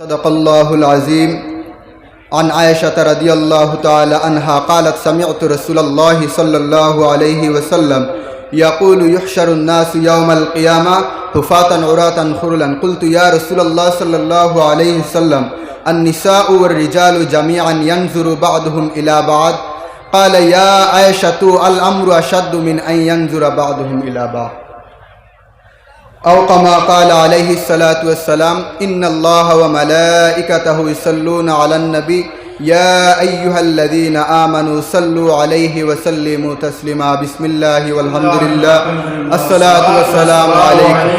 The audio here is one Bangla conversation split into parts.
صدق الله العظيم. عن عائشة رضي الله تعالى عنها قالت سمعت رسول الله صلى الله عليه وسلم يقول يحشر الناس يوم القيامة حفاة عراة خرلا. قلت يا رسول الله صلى الله عليه وسلم النساء والرجال جميعا ينظر بعضهم إلى بعض. قال يا عائشة الأمر أشد من أن ينظر بعضهم إلى بعض. أو كما قال عليه الصلاة والسلام إن الله وملائكته يصلون على النبي يا أيها الذين آمنوا صلوا عليه وسلموا تسليما بسم الله والحمد لله الصلاة والسلام عليكم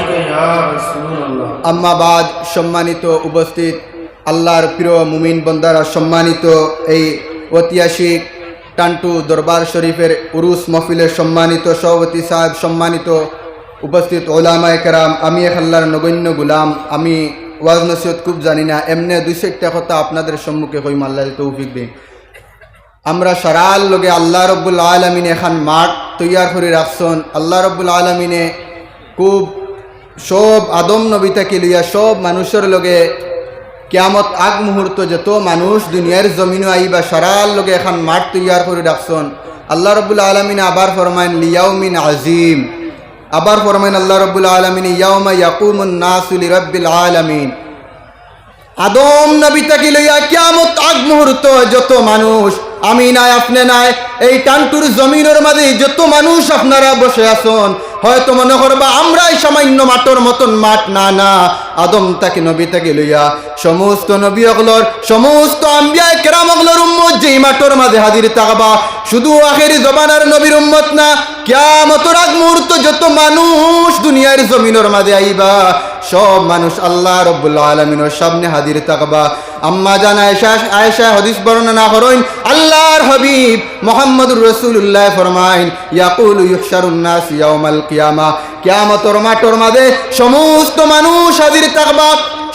আম্মা বাদ সম্মানিত উপস্থিত আল্লাহর প্রিয় মুমিন বন্দারা সম্মানিত এই ঐতিহাসিক টান্টু দরবার শরীফের উরুস মহফিলের সম্মানিত সভাপতি সাহেব সম্মানিত উপস্থিত ওলামায় কেরাম, আমি এক আল্লাহর নগণ্য গুলাম, আমি ওয়াজ নসিহত খুব জানি না, এমনি দুই চারটা কথা আপনাদের সম্মুখে কইম, আল্লাহ তৌফিক দিন। আমরা সারাল লগে আল্লাহ রব্বুল আলমিনে এখন মাঠ তৈয়ার করে রাখছন আল্লাহ রব্বুল আলমিনে খুব সব আদম নবী থেকে লইয়া সব মানুষের লগে কেয়ামত আগ মুহূর্ত যত মানুষ দুনিয়ার জমিনও আইবা, সারাল লগে এখন মাঠ তৈয়ার করে রাখছন আল্লাহ রব্বুল আলমিনে আবার ফরমাইন, লিয়াউমিন আজিম। আবার ফরমাইন, আল্লাহ রব্বুল আলমিন, ইয়াউমা রব্বিল আলমিন। আদম নবী তাকে লইয়া কিয়ামত আগ মুহূর্ত, যত মানুষ, আমি নাই, আপনি নাই, এই টানটুর জমিনের মাঝে যত মানুষ আপনারা বসে আসন হয়তো মনে করবা, আমরাই সামান্য মাঠর মতন মাঠ, না না। আদম তাকে, নবী তাকে লইয়া সমস্ত নবী অগলর সমস্ত আম্বিয়ায় কেরাম অগলর উম্মত যেই মাঠর মাঝে হাজির থাকবা, শুধু আখেরি জবানার নবীর উম্মত না, কিয়ামতর আগ মুহূর্ত যত মানুষ দুনিয়ার জমিনের মাঝে আইবা, সব মানুষ আল্লাহ রব্বুল আলমিনের সামনে হাজির থাকবা। আম্মা জান আয়েশা আয়েশা হদিস বর্ণনা করেন, আল্লাহর হাবিব মোহাম্মদুর রসুল্লাহ ফরমাইন, ইয়াকুল ইউহশারুন নাস ইয়াউমাল কিয়ামা। কিয়ামতর মাঠর মাঝে সমস্ত মানুষ হাজির থাকবা,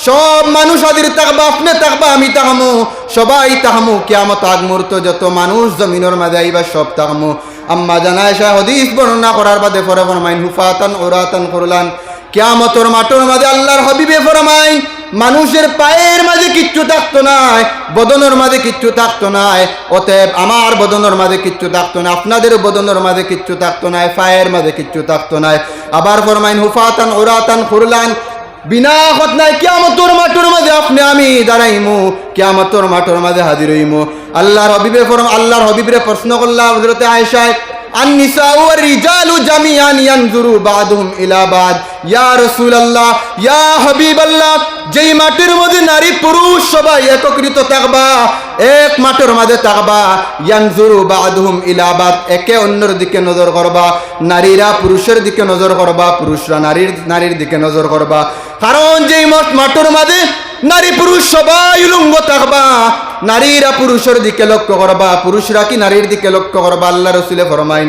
সব মানুষ হাজির থাকবা, আপনি থাকবা, আমি তাকামু সবাই তাকামু কিয়ামত আগ মুহূর্ত যত মানুষ জমিনের মাঝে আইবা, সব তাকামু আম্মা জানায় শাহ হদিস বর্ণনা করার বাদে ফরে ফরমাইন, হুফাতান ওরাতান করলান কেয়ামতর মাটোর মাঝে আল্লাহর হবিবে ফরমাই মানুষের পায়ের মাঝে কিচ্ছু থাকতো নাই বদনের মাঝে কিচ্ছু থাকতো নাই অতএব আমার বদনের মাঝে কিচ্ছু থাকতো না, আপনাদের বদনের মাঝে কিচ্ছু থাকতো নাই পায়ের মাঝে কিচ্ছু থাকতো নাই আবার ফরমাইন হুফাতান ওরাতান খুরলান বিনা হত নাই কেয়ামতর মাটোর মাঝে আপনি, আমি দাঁড়াইমু, কেয়ামতর মাটোর মাঝে হাজির হইমু। আল্লাহর হবিবে ফরম, আল্লাহর হবিবরে প্রশ্ন করলাম হজরতে আয়সায় আন নিসা ও রিজালু জামিয়ান ইয়ানজুরু বাদুম ইলাবাদ যেই মাটির মধ্যে নারী পুরুষ সবাই একত্রিত থাকবা, এক মাঠের মাঝে থাকবা, ইয়ানজুরু বাদহুম একে দিকে নজর করবা, নারীরা পুরুষের দিকে নজর করবা, পুরুষরা নারীর নারীর দিকে নজর করবা। কারণ যেই মাঠের মাঝে নারী পুরুষ সবাই উলঙ্গ থাকবা, নারীরা পুরুষের দিকে লক্ষ্য করবা, পুরুষরা কি নারীর দিকে লক্ষ্য করবা? আল্লাহ রসুলে ফরমাইন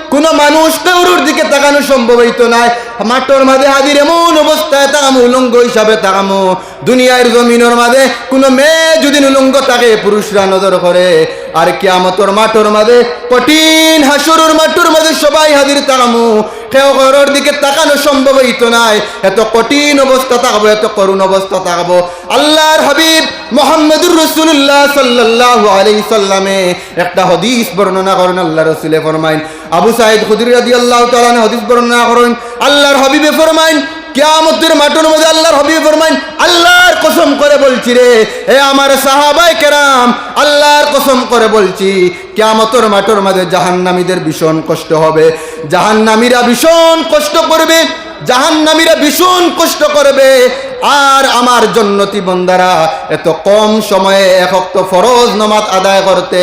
কোন মানুষ কারোর দিকে তাকানো সম্ভব হইতো না মাঠের মাঝে হাজির এমন অবস্থায় তাকামো, উলঙ্গ হিসাবে তাকামো। দুনিয়ার জমিনের মাঝে কোনো মেয়ে যদি উলঙ্গ থাকে, পুরুষরা নজর করে। আর কিয়ামতর মাঠের মাঝে, কঠিন হাসুরুর মাঠের মাঝে সবাই হাজির তাকামো। কেউ ঘরের দিকে তাকানো সম্ভব হইতো নাই। এত কঠিন অবস্থা থাকব এত করুণ অবস্থা থাকব আল্লাহর হাবিব মোহাম্মদুর রসুল্লাহ সাল্লাহ আলাই সাল্লামে একটা হদিস বর্ণনা করেন, আল্লাহ রসুলে ফরমাইন আবু সাইদ খুদির রাদি আল্লাহ তালানে হদিস বর্ণনা করেন, আল্লাহর হাবিবে ফরমাইন, কিয়ামতের মাঠের মধ্যে আল্লাহর হবিবে ফরমাইন, আল্লাহর কসম করে বলছি রে, এ আমার সাহাবাই কেরাম, আল্লাহর কসম করে বলছি, কিয়ামতের মাঠের মাঝে জাহান্নামীদের ভীষণ কষ্ট হবে, জাহান্নামীরা ভীষণ কষ্ট করবে, জাহান্নামীরা ভীষণ কষ্ট করবে আর আমার জন্নতি বন্দারা, এত কম সময়ে একক্ত ফরজ নমাজ আদায় করতে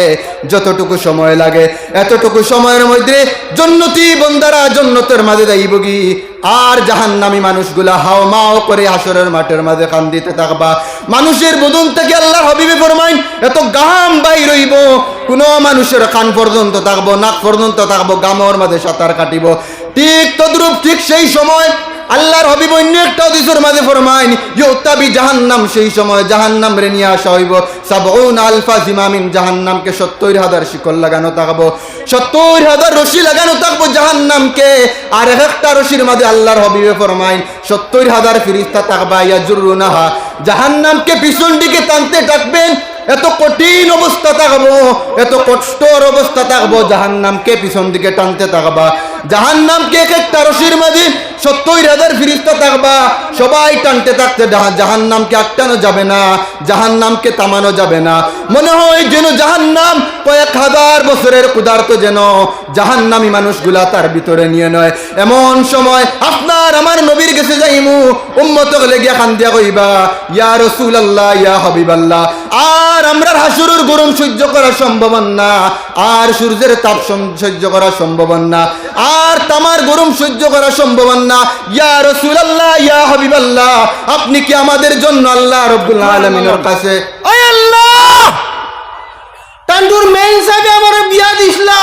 যতটুকু সময় লাগে, এতটুকু সময়ের মধ্যে জন্নতি বন্দারা জন্নতের মাঝে যাইব কি আর জাহান্নামী মানুষগুলা হাও মাও করে আসরের মাঠের মাঝে কান দিতে থাকবা। মানুষের বদন থেকে আল্লাহ হবিবে ফরমাইন, এত গাম বাই রইব, কোনো মানুষের কান পর্যন্ত থাকব, নাক পর্যন্ত থাকব, গামর মাঝে সাঁতার কাটিব। ঠিক তদ্রুপ ঠিক সেই সময় আল্লাহর হবিব অন্য একটা দিসর মাঝে ফরমাইন ইউতাবি জাহান্নাম সেই সময় জাহান্নাম রে নিয়ে আসা হইব। সাবউন আলফা জিমামিন, জাহান্নামকে সত্তর হাজার শিকল লাগানো থাকব। সত্তর হাজার রশি লাগানো থাকব জাহান্নামকে। আর এক একটা রশির মাঝে আল্লাহর হবিবে ফরমাইন সত্তর হাজার ফিরিস্তা থাকবা ইয়া জুরুনাহা জাহান্নামকে পিছন দিকে টানতে থাকবেন এত কঠিন অবস্থা থাকব, এত কষ্টর অবস্থা থাকব জাহান নামকে পিছন দিকে টানতে থাকবা। জাহান নামকে এক একটা রশির মাঝে সত্তর হাজার ফিরিস্তা থাকবা। সবাই টানতে থাকতে জাহান নামকে আটকানো যাবে না জাহান নামকে তামানো যাবে না। মনে হয় যেন জাহান্নাম কয়েক হাজার বছরের ক্ষুধার্ত যেন জাহান্নামী মানুষগুলা তার ভিতরে নিয়ে নয়। এমন সময় আপনার আমার নবীর কাছে যাইমু উম্মত গলে গিয়া কান্দিয়া কইবা, ইয়া রসুল আল্লাহ ইয়া হাবিব আল্লাহ আর আমরা হাসুরুর গরম সহ্য করা সম্ভব না, আর সূর্যের তাপ সহ্য করা সম্ভব না, আর তামার গরম সহ্য করা সম্ভব না, ইয়া রসুল আল্লাহ ইয়া হাবিব আল্লাহ আপনি কি আমাদের জন্য আল্লাহ রব্বুল আলমিনের কাছে এন্ডুর মেইন সাহেবে আমার বিয়া দিসলা